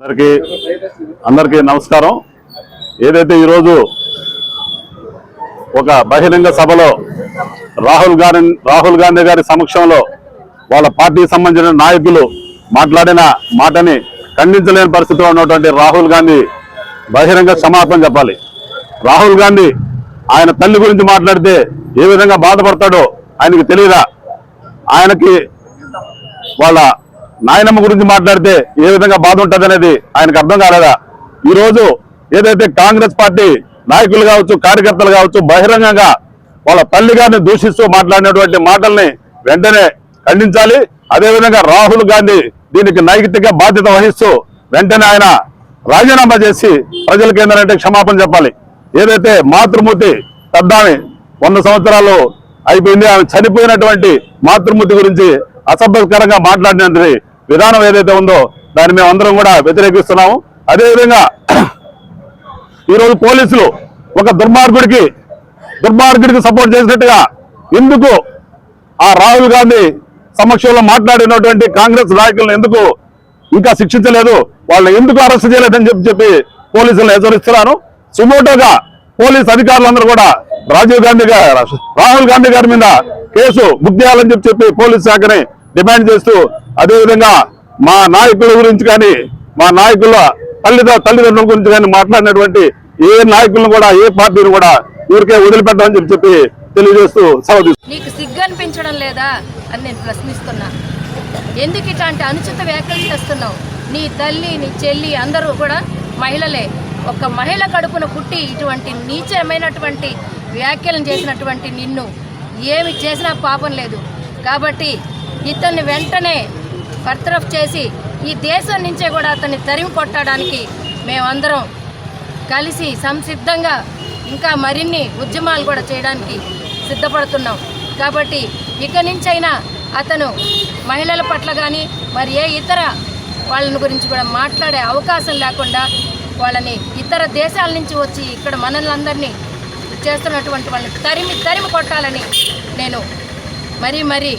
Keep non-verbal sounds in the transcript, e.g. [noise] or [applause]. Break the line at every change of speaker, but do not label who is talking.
అందరికీ అందరికీ నమస్కారం. ఏదైతే ఈరోజు ఒక బహిరంగ సభలో రాహుల్ గాంధీ రాహుల్ గాంధీ గారి సమక్షంలో వాళ్ళ పార్టీకి సంబంధించిన నాయకులు మాట్లాడిన మాటని ఖండించలేని పరిస్థితిలో ఉన్నటువంటి రాహుల్ గాంధీ బహిరంగ క్షమాపణ చెప్పాలి. రాహుల్ గాంధీ ఆయన తల్లి గురించి మాట్లాడితే ఏ విధంగా బాధపడతాడో ఆయనకి తెలియదా? ఆయనకి వాళ్ళ నాయనమ్మ గురించి మాట్లాడితే ఏ విధంగా బాధ ఉంటుంది అనేది ఆయనకు అర్థం కాలేదా? ఈ రోజు ఏదైతే కాంగ్రెస్ పార్టీ నాయకులు కావచ్చు కార్యకర్తలు కావచ్చు బహిరంగంగా వాళ్ళ తల్లి గారిని దూషిస్తూ మాట్లాడినటువంటి మాటల్ని వెంటనే ఖండించాలి. అదేవిధంగా రాహుల్ గాంధీ దీనికి నైతిక బాధ్యత వహిస్తూ వెంటనే ఆయన రాజీనామా చేసి ప్రజలకు ఏంటంటే క్షమాపణ చెప్పాలి. ఏదైతే మాతృమూర్తి పెద్దామి వంద సంవత్సరాలు అయిపోయింది ఆమె చనిపోయినటువంటి మాతృమూర్తి గురించి అసభ్యకరంగా మాట్లాడినది విధానం ఏదైతే ఉందో దాన్ని మేము అందరం కూడా వ్యతిరేకిస్తున్నాము. అదేవిధంగా [clears throat] ఈరోజు పోలీసులు ఒక దుర్మార్గుడికి దుర్మార్గుడికి సపోర్ట్ చేసినట్టుగా ఎందుకు ఆ రాహుల్ గాంధీ సమక్షంలో మాట్లాడినటువంటి కాంగ్రెస్ నాయకులను ఎందుకు ఇంకా శిక్షించలేదు? వాళ్ళని ఎందుకు అరెస్ట్ చేయలేదని చెప్పి చెప్పి పోలీసులను హెచ్చరిస్తున్నాను. సుమోటోగా పోలీస్ అధికారులందరూ కూడా రాజీవ్ గాంధీ గారు రాహుల్ గాంధీ గారి మీద కేసు బుక్ చేయాలని చెప్పి చెప్పి పోలీస్ శాఖని డిమాండ్ చేస్తూ అదేవిధంగా మా నాయకుల గురించి కానీ మా నాయకుల తల్లిద తల్లిదండ్రుల గురించి కానీ మాట్లాడినటువంటి ఏ నాయకులను కూడా ఏ పార్టీని కూడా ఊరికే వదిలిపెట్టమని చెప్పి చెప్పి తెలియజేస్తూ సెలవు
నీకు సిగ్గు అనిపించడం లేదా అని నేను ప్రశ్నిస్తున్నా. ఎందుకు ఇట్లాంటి అనుచిత వ్యాఖ్యలు చేస్తున్నావు? నీ తల్లి నీ చెల్లి అందరూ కూడా మహిళలే. ఒక మహిళ కడుపున పుట్టి ఇటువంటి నీచమైనటువంటి వ్యాఖ్యలను చేసినటువంటి నిన్ను ఏమి చేసినా పాపం లేదు. కాబట్టి ఇతన్ని వెంటనే బర్తరఫ్ చేసి ఈ దేశం నుంచే కూడా అతన్ని తరిమి కొట్టడానికి మేమందరం కలిసి సంసిద్ధంగా ఇంకా మరిన్ని ఉద్యమాలు కూడా చేయడానికి సిద్ధపడుతున్నాం. కాబట్టి ఇక నుంచైనా అతను మహిళల పట్ల కానీ మరి ఏ ఇతర వాళ్ళని గురించి కూడా మాట్లాడే అవకాశం లేకుండా వాళ్ళని ఇతర దేశాల నుంచి వచ్చి ఇక్కడ మనల్ని చేస్తున్నటువంటి వాళ్ళని తరిమి తరిమి కొట్టాలని నేను మరీ మరీ